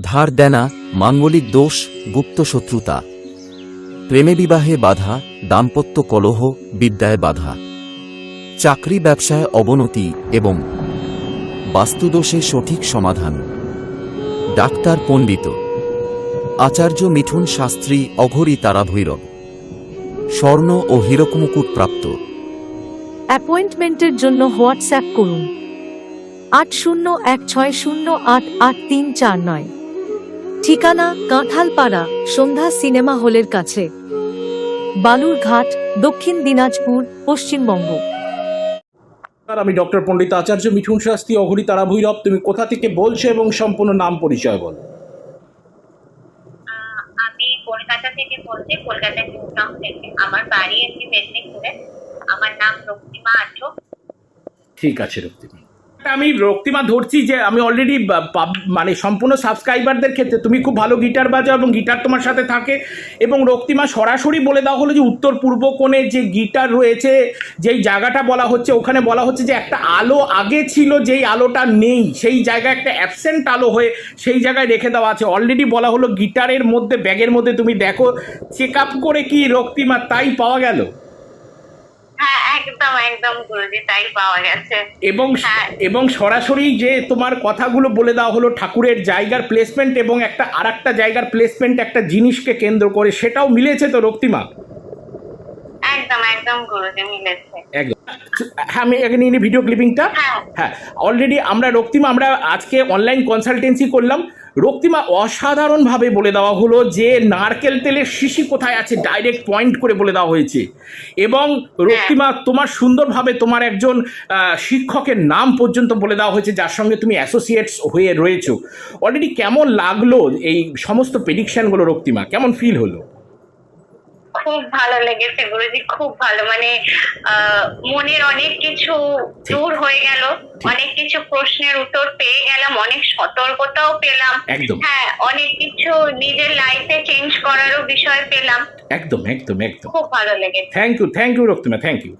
ধার দেনা মাঙ্গলিক দোষ, গুপ্ত শত্রুতা। প্রেমে বিবাহে বাধা, দাম্পত্য কলহ, বিদ্যায় বাধা। চাকরি ব্যবসায় অবনতি এবং বাস্তুদোষে সঠিক সমাধান। ডাক্তার পণ্ডিত। আচার্য মিঠুন শাস্ত্রী অঘরী তারা ভৈরব। স্বর্ণ ও হীরকমুকুট প্রাপ্ত। অ্যাপয়েন্টমেন্টের জন্য হোয়াটসঅ্যাপ করুন। আট শূন্য এক ছয় শূন্য আট আট তিন চার নয়। ঠিকানা কাঁঠালপাড়া সন্ধ্যা সিনেমা হলের কাছে। বালুরঘাট দক্ষিণ দিনাজপুর পশ্চিমবঙ্গ। আমি ডক্টর পণ্ডিত আচার্য মিঠুন শাস্তি অঘরী তারা ভৈরব। তুমি কোথা থেকে বলছো এবং সম্পূর্ণ নাম পরিচয় বলো। আহ, আমি কলকাতা থেকে বলছি কলকাতা নিউ টাউন থেকে। আমার বাড়ি এমনি মেদিনীপুরে। আমার নাম রক্তিমা আঠো। ঠিক আছে রক্তিমা। আমি রক্তিমা ধরছি যে আমি অলরেডি মানে সম্পূর্ণ সাবস্ক্রাইবারদের ক্ষেত্রে তুমি খুব ভালো গিটার বাজাও এবং গিটার তোমার সাথে থাকে এবং রক্তিমা সরাসরি বলে দেওয়া হলো যে উত্তর পূর্ব কোণে যে গিটার রয়েছে, যেই জায়গাটা বলা হচ্ছে, ওখানে বলা হচ্ছে যে একটা আলো আগে ছিল, যেই আলোটা নেই, সেই জায়গায় একটা অ্যাবসেন্ট আলো হয়ে সেই জায়গায় রেখে দেওয়া আছে। অলরেডি বলা হলো গিটারের মধ্যে ব্যাগের মধ্যে তুমি দেখো চেক আপ করে কি রক্তিমা তাই পাওয়া গেল? একদম একদম গুরুজি তাই পাওয়া গেছে। এবং হ্যাঁ। এবং সরাসরি যে তোমার কথাগুলো বলে দেওয়া হলো ঠাকুরের জায়গার প্লেসমেন্ট এবং একটা আর একটা জায়গার প্লেসমেন্ট একটা জিনিসকে কেন্দ্র করে সেটাও মিলেছে তো রক্তিমা? একদম একদম গুরুজি মিলেছে। একদম। হ্যাঁ আমি এখানে নিয়ে ভিডিও ক্লিপিংটা হ্যাঁ। হ্যাঁ অলরেডি আমরা রক্তিমা আমরা আজকে অনলাইন কনসালটেন্সি করলাম। রক্তিমা অসাধারণভাবে বলে দেওয়া হলো যে নারকেল তেলের শিশি কোথায় আছে ডাইরেক্ট পয়েন্ট করে বলে দেওয়া হয়েছে। এবং রক্তিমা তোমার সুন্দরভাবে তোমার একজন শিক্ষকের নাম পর্যন্ত বলে দেওয়া হয়েছে যার সঙ্গে তুমি অ্যাসোসিয়েটস হয়ে রয়েছো। অলরেডি কেমন লাগল এই সমস্ত প্রেডিকশানগুলো রক্তিমা? কেমন ফিল হলো? খুব ভালো লেগেছে গুরুজি খুব ভালো। মানে মনের অনেক কিছু দূর হয়ে গেল অনেক কিছু প্রশ্নের উত্তর পেয়ে গেলাম অনেক সতর্কতাও পেলাম। হ্যাঁ অনেক কিছু নিজের লাইফে চেঞ্জ করারও বিষয় পেলাম। একদম একদম একদম। খুব ভালো লেগেছে। Thank you thank you Raktima thank you